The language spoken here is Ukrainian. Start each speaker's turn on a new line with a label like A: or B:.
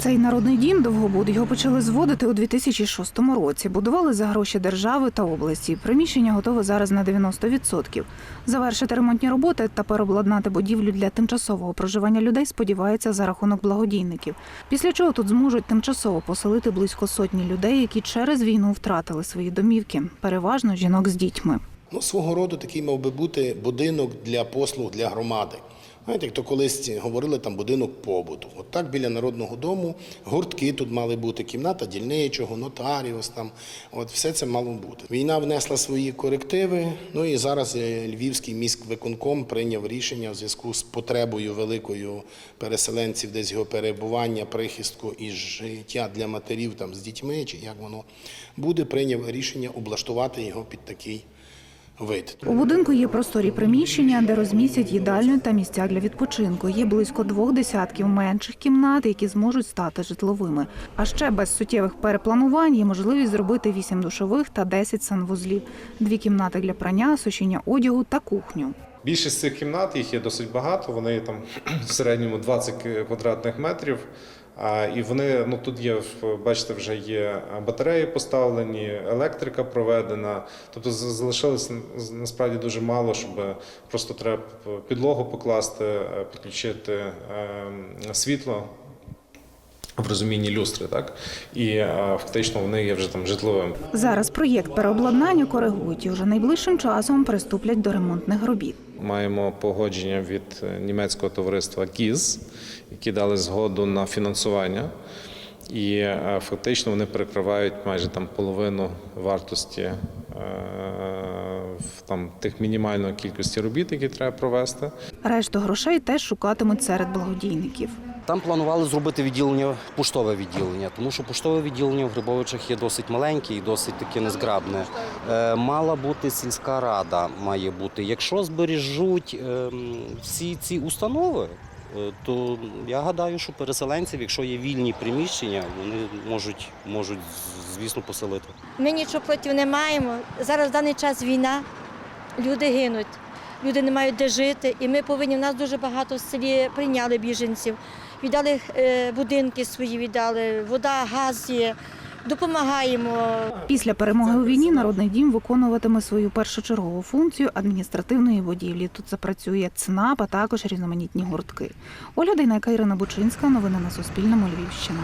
A: Цей народний дім Довгобуд його почали зводити у 2006 році. Будували за гроші держави та області. Приміщення готове зараз на 90%. Завершити ремонтні роботи та переобладнати будівлю для тимчасового проживання людей сподівається за рахунок благодійників. Після чого тут зможуть тимчасово поселити близько сотні людей, які через війну втратили свої домівки, переважно жінок з дітьми.
B: Ну, свого роду такий мав би бути будинок для послуг для громади. Знаєте, як то колись говорили там будинок побуту. От так біля народного дому гуртки тут мали бути, кімната дільничого, нотаріус там. От все це мало бути. Війна внесла свої корективи. Ну і зараз е, Львівський міськвиконком прийняв рішення в зв'язку з потребою великою переселенців, десь його перебування, прихистку і життя для матерів там з дітьми, чи як воно буде, прийняв рішення облаштувати його під такий вид.
A: У будинку є просторі приміщення, де розмістять їдальню та місця для відпочинку. Є близько двох десятків менших кімнат, які зможуть стати житловими. А ще без суттєвих перепланувань є можливість зробити вісім душових та 10 санвузлів, дві кімнати для прання, сушіння одягу та кухню.
C: Більшість цих кімнат їх є досить багато. Вони там в середньому 20 квадратних метрів. І вони ну тут є бачите, вже є батареї поставлені, електрика проведена. Тобто залишилось насправді дуже мало, щоб просто треба підлогу покласти, е, підключити е, світло. В розумінні люстри, так і е, фактично вони є вже там житловими.
A: Зараз проєкт переобладнання коригують і вже найближчим часом приступлять до ремонтних робіт.
C: Маємо погодження від е, німецького товариства КІЗ, які дали згоду на фінансування. І е, фактично вони перекривають майже там половину вартості в там тих мінімальної кількості робіт, які треба провести.
A: Решту грошей теж шукатимуть серед благодійників.
D: Там планували зробити відділення, поштове відділення, тому що поштове відділення в Грибовичах є досить маленьке і досить таке незграбне. Е, мала бути сільська рада, має бути. Якщо збережуть ем, всі ці установи, е, то я гадаю, що переселенців, якщо є вільні приміщення, вони можуть, можуть звісно, поселити.
E: Ми нічого проти не маємо. Зараз в даний час війна, люди гинуть, люди не мають де жити, і ми повинні. У нас дуже багато в селі прийняли біженців, віддали е, будинки свої, віддали, вода, газ є. Допомагаємо.
A: Після перемоги у війні народний дім виконуватиме свою першочергову функцію адміністративної будівлі. Тут запрацює ЦНАП, а також різноманітні гуртки. Оля Дейнека, Ірина Бучинська. Новини на Суспільному. Львівщина.